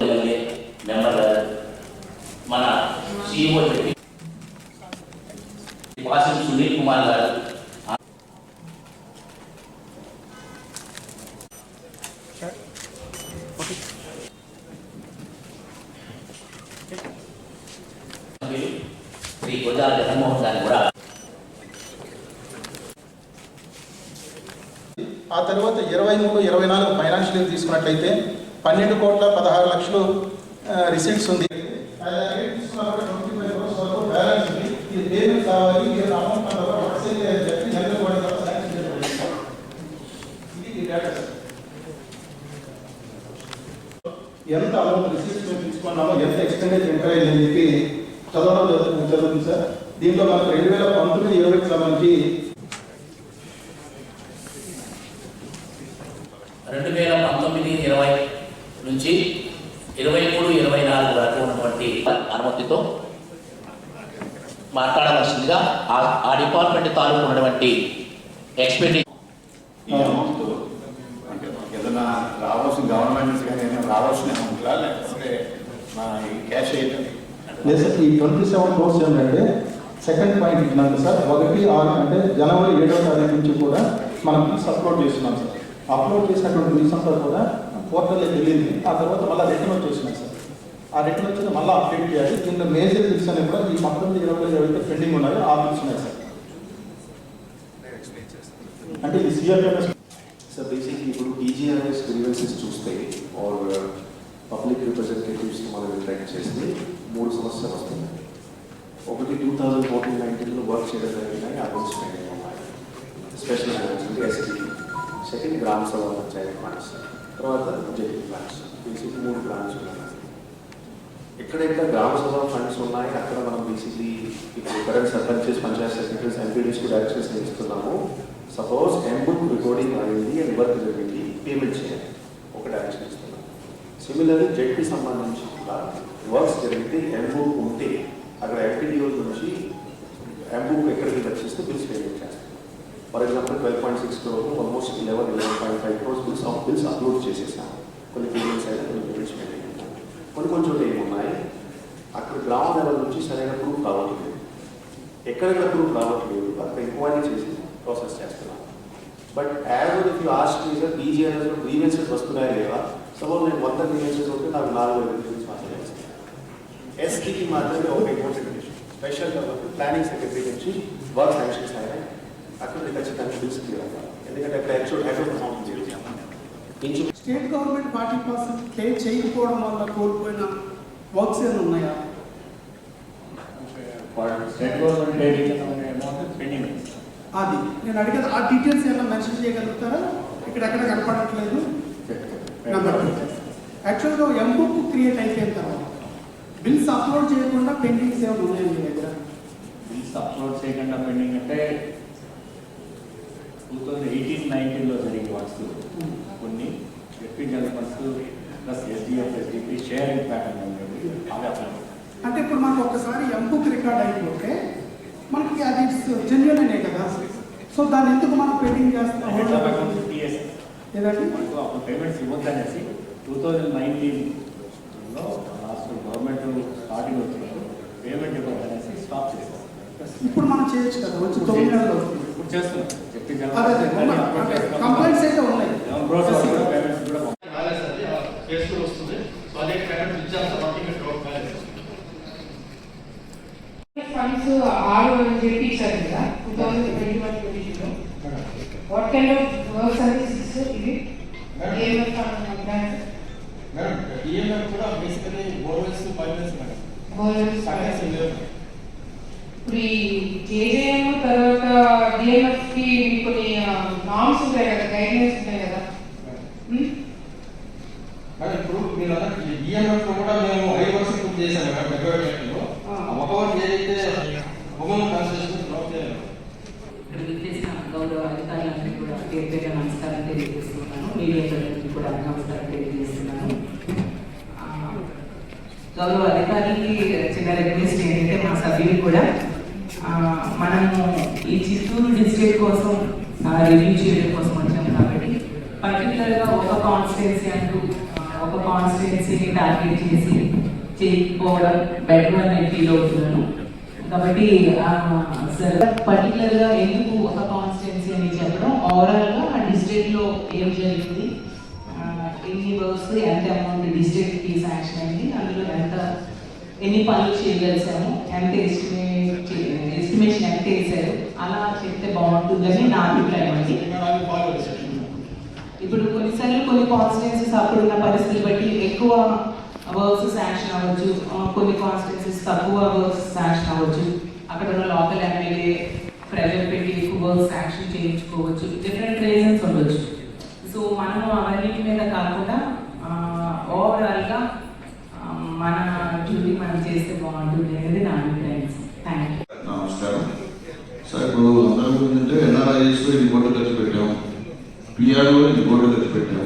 MLA మన CEO చెప్పి వాసిం సునీల్ కుమార్ గారు. శ్రీ జగన్మోహన్ కూడా ఆ తర్వాత ఇరవై మూడు ఇరవై నాలుగు ఫైనాన్షియల్ తీసుకున్నట్లయితే పన్నెండు కోట్ల పదహారు లక్షలు రిసీట్స్ ఉంది అలాగే తీసుకున్నా కూడా 25 crores వరకు ఉంది. ఇది ఎంత అమౌంట్ రిసీట్స్ మేము ఎంత ఎక్స్పెండిచర్ ఎంటర్ అని చెప్పి చదవడం జరుగుతుంది సార్ దీంట్లో మనకు రెండు వేల పంతొమ్మిది ఇరవై సంబంధించి రెండు వేల పంతొమ్మిది ఇరవై నుంచి ఇరవై మూడు ఇరవై నాలుగు వరకు ఉన్నటువంటి అనుమతితో మాట్లాడవలసిందిగా ఆ- ఆ డిపార్ట్మెంట్ తాలూకు ఉన్నటువంటి ఎక్స్పెండి ఏదైనా రావాల్సిన గవర్నమెంట్ నుంచి కానీ ఏదైనా రావాల్సిన అమౌంట్లా లేకపోతే మా ఈ క్యాష్ అయ్యేటది లేదు సార్ ఈ ట్వంటీ సెవెన్ క్రోర్స్ ఏంటంటే సెకండ్ పాయింట్ ఇచ్చినాక సార్ ఒకటి ఆరు అంటే జనవరి ఏడవ తారీఖు నుంచి కూడా మనం బిల్స్ అప్లోడ్ చేస్తున్నాం సార్ అప్లోడ్ చేసినటువంటి బిల్స్ అంతా కూడా పోర్టల్లో వెళ్ళింది ఆ తర్వాత మళ్ళీ రిటర్న్ వచ్చేసినాయి సార్ ఆ రిటర్న్ వచ్చింది మళ్ళీ అప్డేట్ చేయాలి. దీంట్లో మేజర్ బిల్స్ అనేవి కూడా ఈ పంతొమ్మిది ఇరవై ఏవైతే పెండింగ్ ఉన్నాయో. ఆ బిల్స్ ఉన్నాయి సార్ అంటే ఈ సిఆర్ఎస్ సార్ బేసిక్లీ ఇప్పుడు ఈజీఆర్ఎస్ గ్రీవెన్సెస్ చూస్తే ఆర్ పబ్లిక్ రిప్రజెంటేటివ్స్ మనం ఇంటరాక్ట్ చేస్తే మూడు సమస్యలు వస్తున్నాయి ఒకటి టూ థౌజండ్ ఫోర్టీన్ నైన్టీన్లో వర్క్ చేయడం జరిగినాయి అకౌంట్స్ పెండింగ్ ఉన్నాయి స్పెషల్ అకౌంట్స్ అంటే ఎస్టీ సెకండ్ గ్రామ సభ పంచాయతీ ఫండ్స్ తర్వాత జెడ్పీ ఫండ్స్ బేసిక్లీ మూడు బ్రాంచ్ ఉన్నాయి ఎక్కడెక్కడ గ్రామ సభ ఫండ్స్ ఉన్నాయి అక్కడ మనం బేసిక్లీ ఇప్పుడు కరెంట్ సర్పంచెస్ పంచాయత్ సెక్రటరీస్ ఎంపీడీస్కి డైరెక్షన్స్ ఇస్తున్నాము సపోజ్ ఎంబుక్ రికార్డింగ్ అయింది అండ్ వర్క్ జరిగింది పేమెంట్ చేయాలి ఒక డైరెక్షన్ ఇస్తున్నాం సిమిలర్లీ జెడ్కి సంబంధించి కూడా వర్క్స్ జరిగితే ఎంబుక్ ఉంటే అక్కడ ఎంపీడీఓ నుంచి ఎంబుక్ ఎక్కడికి వచ్చేస్తే బిల్స్ పేమెంట్ చేస్తాం. For example twelve point six crore almost eleven eleven point five crores bills bills upload చేసేసాం. కొన్ని పేమెంట్స్ అయినా కొన్ని పేమెంట్స్ పెండింగ్ కొన్ని కొన్ని చోట్ల ఏమున్నాయి? అక్కడ గ్రామ లెవెల్ నుంచి సరైన ప్రూఫ్ రావట్లేదు. ఎక్కడెక్కడ ప్రూఫ్ రావట్లేదు? అక్కడ ఎంక్వైరీ చేసి ప్రాసెస్ చేస్తున్నాం. But as if you asked me sir BGRS grievances వస్తున్నాయా లేదా? సపోజ్ నేను వంద గ్రీవెన్సెస్ ఉంటే నాకు నాలుగు వేల గ్రీవెన్స్ మాత్రమే వస్తాయి ఎస్టీకి మాత్రమే ఒక ఇంపార్టెంట్ విషయం స్పెషల్ డెవలప్మెంట్ ప్లానింగ్ సెక్రటరీ నుంచి వర్క్ శాంక్షన్స్ అయినాయి. అక్కడ ఖచ్చితంగా బిల్స్ క్లియర్ అవ్వాలి ఎందుకంటే అక్కడ actual head of amount inch state government forty percent pay చేయకపోవడం వల్ల కోల్పోయిన వర్క్స్ ఏమైనా ఉన్నాయా? స్టేట్ గవర్నమెంట్ పెండింగ్ అది. నేను అడిగేది ఆ డీటెయిల్స్ ఏమైనా మెన్షన్ చేయగలుగుతారా? ఇక్కడ ఎక్కడ కనపడట్లేదు. నెంబర్ యాక్చువల్గా ఎంబుక్ క్రియేట్ అయిపోయిన తర్వాత బిల్స్ అప్లోడ్ చేయకుండా పెండింగ్స్ ఏమైనా ఉన్నాయి మీ దగ్గర? బిల్స్ అప్లోడ్ చేయకుండా పెండింగ్ అంటే టూ థౌజండ్ ఎయిటీన్ నైన్టీన్లో జరిగిన వర్క్స్ కొన్ని SP funds plus SDF SDP sharing pattern అనేది అవి అప్లై అంటే ఇప్పుడు మనకు ఒక్కసారి ఎంబుక్ రికార్డ్ అయిపోతే మనకి అది జెన్యున్ అనే కదా. సో దాన్ని ఎందుకు మనం పెండింగ్ చేస్తాం టీఎస్ ఏదండి? మనకు అప్పుడు పేమెంట్స్ ఇవ్వద్దనేసి టూ థౌజండ్ నైన్టీన్లో లాస్ట్ గవర్నమెంట్ స్టార్టింగ్ వచ్చినప్పుడు పేమెంట్ ఇవ్వద్దనేసి స్టాప్ చేశారు. ఇప్పుడు మనం చేయొచ్చు కదా వచ్చి తొమ్మిది నెలలు అవుతుంది ఇప్పుడు చేస్తున్నాం. కంప్లైంట్స్ అయితే ఉన్నాయి ఫండ్స్ ఆరు అని చెప్పి ఇచ్చారు కదా two thousand twenty one what kind of ఇది ఫండ్ ఈఎంఎఫ్ కూడా బేసికలీ బోర్వెల్స్ మేడం ఇప్పుడు ఈ జేజేఎం తర్వాత డిఎంఎఫ్కి కొన్ని నామ్స్ ఉంటాయి కదా ఉంటాయి? మేడం ఇప్పుడు మీరు అన్నట్టు ఈఎంఎఫ్ కూడా మేము ఐదు వర్షం చేశాము మేడం ఒక ఏదైతే డ్రాప్ చేయాలి విచ్చేసిన గౌరవ అధికారులందరికీ కూడా పేరు పేరు నమస్కారం తెలియజేస్తున్నాను మీడియా ప్రజలకి కూడా నమస్కారం తెలియజేస్తున్నాను. గౌరవ అధికారికి చిన్న రిక్వెస్ట్ ఏంటంటే మా సభ్యులు కూడా మనము ఈ చిత్తూరు డిస్ట్రిక్ట్ కోసం రివ్యూ చేయడం కోసం వచ్చాం కాబట్టి పర్టికులర్గా ఒక కాన్స్టిట్యున్సీ అంటూ ఒక కాన్స్టిట్యున్సీని టార్గెట్ చేసి చేయకపోవడం బెటర్ అని నేను ఫీల్ అవుతున్నాను. కాబట్టి సార్ పర్టికులర్గా ఎందుకు ఒక కాన్స్టిట్యున్సీ అని చెప్పడం? ఓవరాల్గా ఆ డిస్ట్రిక్ట్లో ఏం జరిగింది? ఎన్ని వర్క్స్ ఎంత అమౌంట్ డిస్ట్రిక్ట్కి శాంక్షన్ అయింది? అందులో ఎంత ఎన్ని పనులు చేయగలిసాము? ఎంత ఎస్టిమేట్ ఎస్టిమేషన్ ఎంత వేసారు అలా చెప్తే బాగుంటుందని నా అభిప్రాయం అండి. ఇప్పుడు కొన్నిసార్లు కొన్ని కాన్స్టిట్యున్సీస్ అప్పుడున్న పరిస్థితులు బట్టి ఎక్కువ వర్క్స్ శాంక్షన్ అవ్వచ్చు. కొన్ని కాన్స్టిట్యూన్సీస్ తక్కువ వర్క్స్ శాంక్షన్ అవ్వచ్చు. అక్కడ ఉన్న లోకల్ ఎమ్మెల్యే ప్రెజర్ పెట్టి ఎక్కువ వర్క్స్ శాంక్షన్ చేయించుకోవచ్చు. డిఫరెంట్ రీజన్స్ ఉండొచ్చు. సో మనము అవన్నిటి మీద కాకుండా ఓవరాల్గా మన డ్యూటీ మనం చేస్తే బాగుంటుంది అనేది నా అభిప్రాయం. థ్యాంక్ యూ సార్ ఇప్పుడు అందరం గురించి ఎన్ఆర్ఐఎస్లో ఇది కోట్లు ఖర్చు పెట్టాం? పిఆర్ఓ ఇది కోట్లు ఖర్చు పెట్టాం?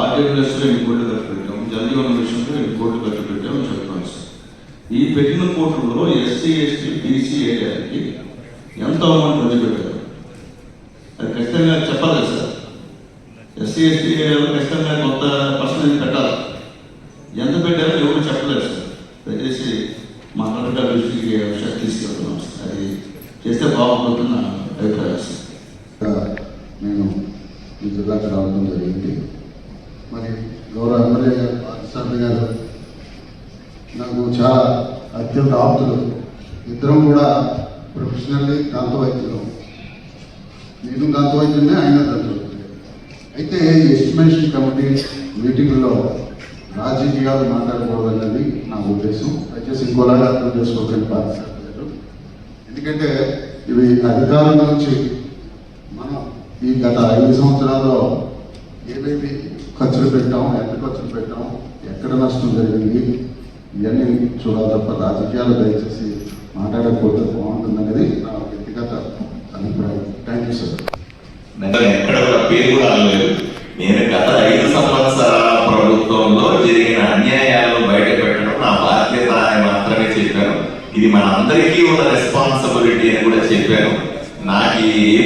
ఆర్డబ్ల్యూఎస్లో ఇది కోట్లు ఖర్చు పెట్టాం? జలజీవన మిషన్లో ఇది కోట్లు ఖర్చు పెట్టాం అని చెప్తాను సార్. ఈ పెట్టిన కోట్లలో ఎస్సీ ఎస్టీ బీసీ ఏరియాకి ఎంత అమౌంట్ ఖర్చు పెట్టారు? అది ఖచ్చితంగా చెప్పాలి కదా సార్. ఎస్సీ ఎస్టీ ఏరియాలో ఖచ్చితంగా కొంత పర్సెంటేజ్ పెట్టాలి. ఎంత పెట్టారో ఎవరు చెప్పలేదు సార్. దయచేసి మా కలెక్టర్ దృష్టికి తీసుకెళ్తున్నాం సార్. అది చేస్తే బాగుంటుందని అభిప్రాయం నేను ఈ జిల్లాకు రావడం జరిగింది. మరి గౌరవ ఎమ్మెల్యే గారు పాకిస్తాన్ గారు నాకు చాలా అత్యంత ఆప్తులు. ఇద్దరం కూడా ప్రొఫెషనల్లీ దాంతో వైద్యులు నేను దాంతో వైద్యులనే ఆయన దాంతో అయితే ఎస్టిమేషన్ కమిటీ మీటింగ్లో రాజకీయాలు మాట్లాడకూడదన్నది నా ఉద్దేశం. దయచేసి ఇంకోలాగా అర్థం చేసుకోకండి పాకిస్తాన్ ఎందుకంటే ఇవి అధికారం నుంచి మనం ఈ గత ఐదు సంవత్సరాల్లో ఏమేమి ఖర్చులు పెట్టాం ఎంత ఖర్చులు పెట్టాం ఎక్కడ నష్టం జరిగింది ఇవన్నీ చూడాలి తప్ప రాజకీయాలు దయచేసి మాట్లాడకపోతే బాగుంటుందనేది నా వ్యక్తిగత అభిప్రాయం. థ్యాంక్ యూ సార్ ఎక్కడ పేరు కూడా నేను గత ఐదు సంవత్సరాల ప్రభుత్వంలో జరిగిన అన్యాయం బయట పెట్టడం నా బాధ్యత అని మాత్రమే చెప్పాను మనందరికీ మన అందరికీ ఉన్న రెస్పాన్సిబిలిటీ అని కూడా చెప్పాను. నాకు ఏ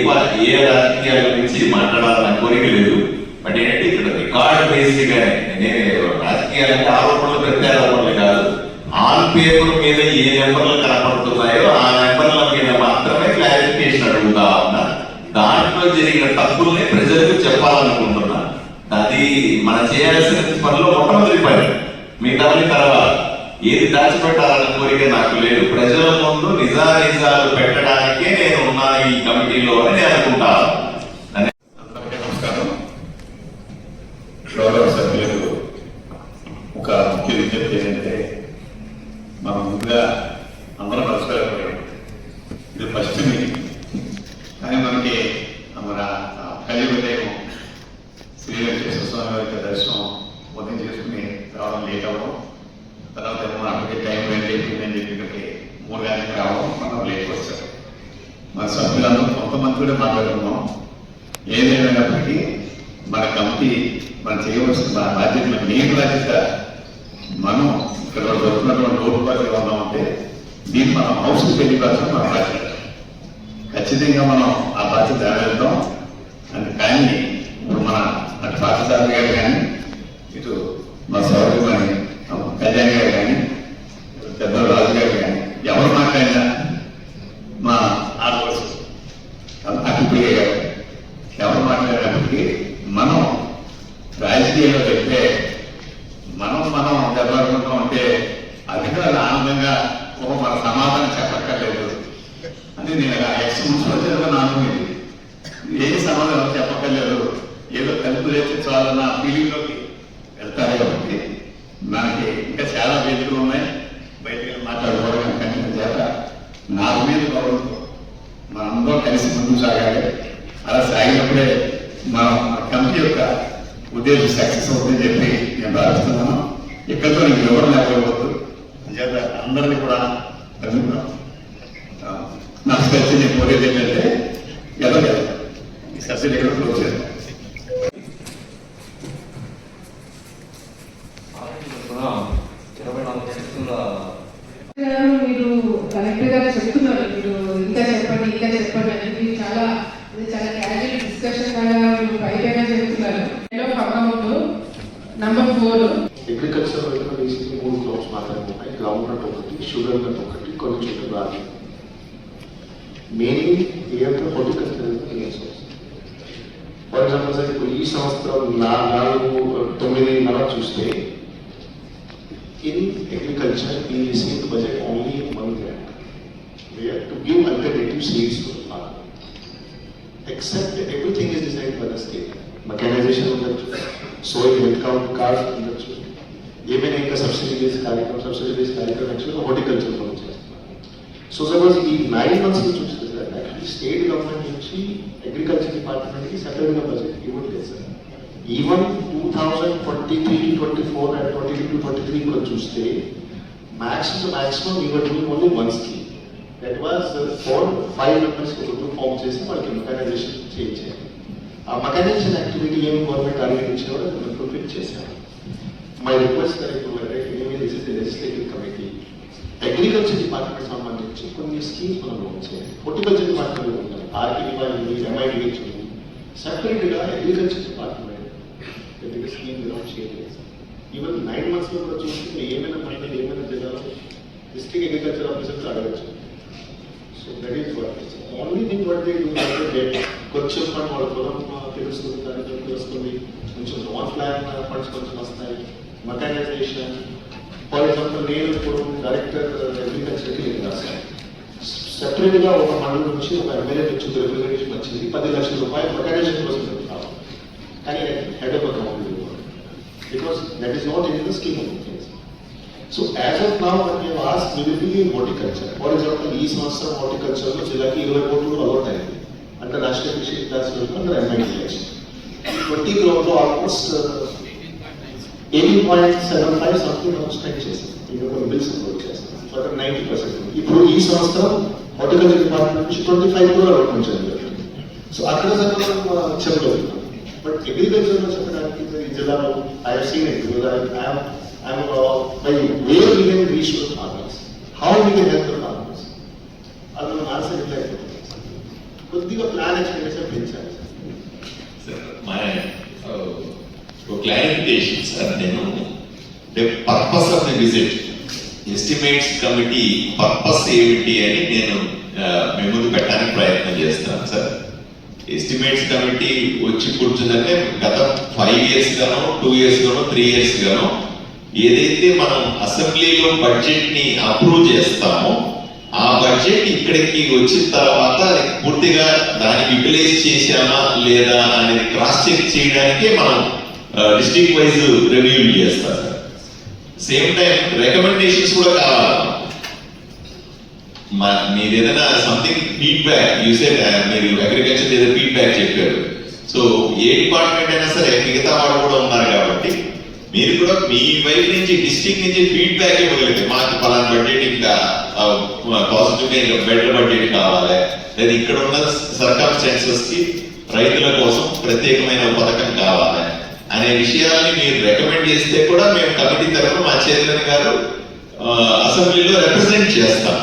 ఏ రాజకీయాల గురించి మాట్లాడాలన్న కోరిక లేదు. బట్ ఏంటంటే ఇక్కడ రికార్డ్ బేస్డ్ గానే నేను రాజకీయాలంటే ఆరోపణలు ప్రత్యారోపణలు కాదు. ఆన్ పేపర్ మీద ఏ నెంబర్లు కనపడుతున్నాయో ఆ నెంబర్ల మీద మాత్రమే క్లారిఫికేషన్ అడుగుతా ఉన్నా. దాంట్లో జరిగిన తప్పుల్ని ప్రజలకు చెప్పాలనుకుంటున్నా. అది మనం చేయాల్సిన పనిలో మొట్టమొదటి పని. మిగతా తర్వాత. ఏది దాచిపెట్టాలన్న కోరిక నాకు లేదు. ప్రజల ముందు నిజానిజాలు పెట్టడానికే నేను ఉన్నాను ఈ కమిటీలో అని నేను అనుకుంటాను అందరికీ నమస్కారం. గౌరవ సభ్యులకు ఒక ముఖ్య విజ్ఞప్తి ఏంటంటే మనం ముందుగా అందరం ఇది ఫస్ట్ మీటింగ్. కానీ మనకి మన కలిగి శ్రీ వెంకటేశ్వర స్వామి వారి దర్శనం ఉదయం చేసుకుని రావడం లేట్ అవ్వడం. మూడు గంటలకు రావడం మనం లేట్ వచ్చాం మన సభ్యులందరూ కొంతమంది కూడా మాట్లాడుకున్నాం ఏదేమైనప్పటికీ మన కమిటీ మనం చేయవలసిన బా- బాధ్యత బాధ్యత మనం ఇక్కడ దొరుకుతున్నటువంటి లోటుపాట్లు ఏమన్నా ఉంటే దీన్ని మనం హౌస్కి వెళ్ళిపోతాం మన బాధ్యత. ఖచ్చితంగా మనం ఆ బాధ్యత నెరవేరుతాం. అది కానీ ఇప్పుడు మన అటు పాఠశాల గారు కానీ ఇటు మా సౌదరి కానీ కళ్యాణ్ గారు కానీ పెద్ద రాజు గారు ఎవరు మాట్లాడినా మా ఆడవచ్చు అభిప్రాయ ఎవరు మాట్లాడినప్పటికీ మనం రాజకీయంలో చెప్తే మనం మనం దెబ్బలుకుంటూ ఉంటే అధికారులు ఆనందంగా ఒక మన సమాధానం చెప్పక్కర్లేదు అని నేను ఎక్స్ మున్సిపల్ చదివిన ఏ సమాధానం చెప్పక్కర్లేదు. ఏదో కలిపి లేస్తే చాలన్న ఫీలింగ్లోకి వెళ్తారు కాబట్టి మనకి ఇంకా చాలా వేదికలు ఉన్నాయి బయటకు వెళ్ళి మాట్లాడుకోవడం కంటే చేత నాకు మీద గౌరవంతో మనందరం కలిసి ముందుకు సాగాలి. అలా సాగినప్పుడే మన కంపెనీ యొక్క ఉద్దేశం సక్సెస్ అవుతుందని చెప్పి నేను భావిస్తున్నాను. ఇక్కడితో నీకు వివరణ లేకపోవద్దు. చేత అందరినీ కూడా అడుగుతున్నాను నా స్పెషల్ నేను కోరేది ఏంటంటే ఎలాగ ఈ సబ్సిడీ ఇక్కడ క్లోజ్ చేస్తాం గారు మీరు కలెక్టర్ గారు చెప్తున్నారు మీరు ఇంకా చెప్పండి ఇంకా చెప్పండి అని మీరు చాలా ఇది చాలా క్యాజువల్ డిస్కషన్ లాగా మీరు పైపైన చెప్తున్నారు amount number number four agriculture వైపు బేసిక్లీ మూడు క్రాప్స్ మాత్రమే ఉన్నాయి గ్రౌండ్ నట్ ఒకటి షుగర్ నట్ ఒకటి కొన్ని చోట్ల రాగి మెయిన్లీ ఏదైతే horticulture main source for example sir ఇప్పుడు ఈ సంవత్సరం నా నాలుగు తొమ్మిది నెల చూస్తే ఇన్ అగ్రికల్చర్ ఈ receive budget only one grand where to give alternative seeds to farmer except everything is decided by the state. Mechanization ఉండొచ్చు సోయిల్ హెల్త్ కౌంట్ కార్డ్ ఉండొచ్చు ఏమైనా ఇంకా సబ్సిడీ బేస్ కార్యక్రమం సబ్సిడీ బేస్ కార్యక్రమం యాక్చువల్గా హార్టికల్చర్ మనం చేస్తున్నాం సో సపోజ్ ఈ నైన్ మంత్స్ నుంచి చూస్తే సార్ యాక్చువల్లీ స్టేట్ గవర్నమెంట్ నుంచి అగ్రికల్చర్ డిపార్ట్మెంట్కి సెపరేట్గా బడ్జెట్ ఇవ్వట్లేదు sir even two thousand twenty three twenty four and twenty two to twenty three కూడా చూస్తే maximum to maximum ever doing only one scheme that was four five members group form చేసి వాళ్ళకి mechanisation చేయించారు ఆ mechanisation activity ఏమి government target ఇచ్చారో దాన్ని fulfil చేశారు. మై రిక్వెస్ట్ ఇప్పుడు this is the legislative committee agriculture department సంబంధించి కొన్ని స్కీమ్స్ మనం లాంచ్ చేయాలి హార్టికల్చర్ డిపార్ట్మెంట్ ఉంటాయి ఆర్కి డిపార్ట్మెంట్ ఎంఐడిహెచ్ ఉంది సెపరేట్గా అగ్రికల్చర్ డిపార్ట్మెంట్ పెద్దగా స్కీమ్ లాంచ్ చేయలేదు ఈవెన్ నైన్ మంత్స్లో కూడా చూస్తే ఏమైనా పంటలు ఏమైనా జిల్లాలో డిస్ట్రిక్ట్ అగ్రికల్చర్ ఆఫీసర్స్ అడగచ్చు so that is what only thing what they do అంటే కొంచెం ఫండ్ వాళ్ళ పొలం ఆ, తెలుస్తుంది దానికి తెలుస్తుంది కొంచెం లోన్ ప్లాన్ ఫండ్స్ కొంచెం వస్తాయి మెకానైజేషన్ ఫర్ ఎగ్జాంపుల్ నేను ఇప్పుడు డైరెక్టర్ అగ్రికల్చర్కి నేను రాశాను సెపరేట్గా ఒక మండలం నుంచి ఒక ఎమ్మెల్యే నుంచి ఒక రిప్రజెంటేషన్ వచ్చింది. పది లక్షల రూపాయలు మెకానైజేషన్ కోసం కావాలి కానీ head of account because that is not in the scheme of things so as of now one you ask will be in horticulture for example ఈ సంవత్సరం హార్టికల్చర్లో జిల్లాకి ఇరవై కోట్లు అలౌట్ అయింది అంటే Rashtriya Krishi Vikas Yojana MIDS twenty క్రోర్లో almost eighteen point seven five something మనం spend చేసాం ఇంకా కొన్ని బిల్స్ అప్లోడ్ చేస్తాం సో అక్కడ నైంటీ పర్సెంట్ ఇప్పుడు ఈ సంవత్సరం హార్టికల్చర్ డిపార్ట్మెంట్ నుంచి ట్వంటీ ఫైవ్ క్రోర్ అలౌట్ ఉంచారు సో అక్కడ సంగతి మనం చెప్పగలుగుతాం బట్ అగ్రికల్చర్లో చెప్పడానికి ఈ జిల్లాలో I have seen it because I I'm I'm by where we can reach to farmers how we can help the farmers అది మనం ఆన్సర్ ఇవ్వలేకపోతున్నాం కొద్దిగా ప్లాన్ ఎక్స్పెండిచర్ పెంచాలి my uh, clarification, sir, నేను the purpose of the visit estimates committee purpose ఏమిటి అని నేను మీ ముందు పెట్టడానికి ప్రయత్నం చేస్తాను సార్ ఎస్టిమేట్స్ కమిటీ వచ్చి కూర్చుందంటే గత ఫైవ్ ఇయర్స్ గానో టూ ఇయర్స్ గానో త్రీ ఇయర్స్ గానో ఏదైతే మనం అసెంబ్లీలో బడ్జెట్ని అప్రూవ్ చేస్తామో ఆ బడ్జెట్ ఇక్కడికి వచ్చిన తర్వాత పూర్తిగా దాన్ని యూటిలైజ్ చేశామా లేదా అనేది క్రాస్ చెక్ చేయడానికే మనం డిస్ట్రిక్ట్ వైజ్ రివ్యూ చేస్తాం సార్ సేమ్ టైం రికమెండేషన్స్ కూడా కావాలి. Uh, మీరు ఏదైనా సంథింగ్ ఫీడ్బ్యాక్ యూసే మీరు అగ్రికల్చర్ ఏదో ఫీడ్బ్యాక్ చెప్పారు. సో ఏ డిపార్ట్మెంట్ అయినా సరే మిగతా వాళ్ళు కూడా ఉన్నారు కాబట్టి మీరు కూడా మీ వైపు నుంచి డిస్ట్రిక్ట్ నుంచి ఫీడ్బ్యాక్ ఇవ్వగలిగితే మాకు పలానా బడ్జెట్ ఇంకా పాజిటివ్ ఇంకా బెటర్ బడ్జెట్ కావాలి. లేదా ఇక్కడ ఉన్న సర్కమ్స్టాన్సెస్కి రైతుల కోసం ప్రత్యేకమైన పథకం కావాలి. అనే విషయాల్ని మీరు రికమెండ్ చేస్తే కూడా మేము కమిటీ తరఫున మా చైర్మన్ గారు అసెంబ్లీలో రిప్రజెంట్ చేస్తాం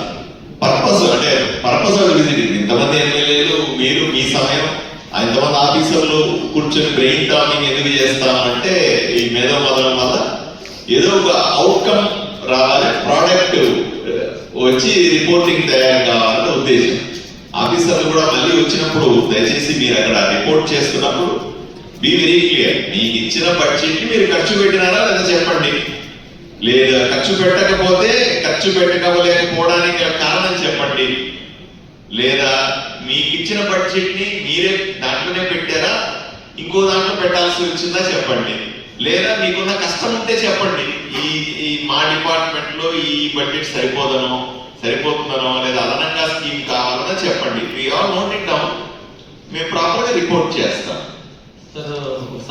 పర్పస్ అంటే పర్పస్ ఆఫ్ విజిట్ ఇది. ఇంతమంది ఎమ్మెల్యేలు మీరు మీ సమయం ఇంతమంది ఆఫీసర్లు కూర్చొని బ్రెయిన్ టామింగ్ ఎందుకు చేస్తామంటే ఈ మేధో మదనం వల్ల ఏదో ఒక అవుట్కమ్ రావాలి ప్రోడక్ట్ వచ్చి రిపోర్టింగ్ తయారు కావాలనే ఉద్దేశం ఆఫీసర్లు కూడా మళ్ళీ వచ్చినప్పుడు దయచేసి మీరు అక్కడ రిపోర్ట్ చేస్తున్నప్పుడు బి వెరీ క్లియర్ మీకు ఇచ్చిన బడ్జెట్ మీరు ఖర్చు పెట్టినారా? లేదా చెప్పండి. లేదా ఖర్చు పెట్టకపోతే ఖర్చు పెట్టకపోలేకపోవడానికి కారణం చెప్పండి. లేదా మీకు ఇచ్చిన బడ్జెట్ని మీరే దాంట్లోనే పెట్టారా? ఇంకో దాంట్లో పెట్టాల్సి వచ్చిందా చెప్పండి. లేదా మీకున్న కష్టం ఉంటే చెప్పండి. ఈ ఈ మా డిపార్ట్మెంట్లో ఈ బడ్జెట్ సరిపోదనో సరిపోతుందనో లేదా అదనంగా స్కీమ్ కావాలనో చెప్పండి. We all note it down మేము ప్రాపర్గా రిపోర్ట్ చేస్తాం. సార్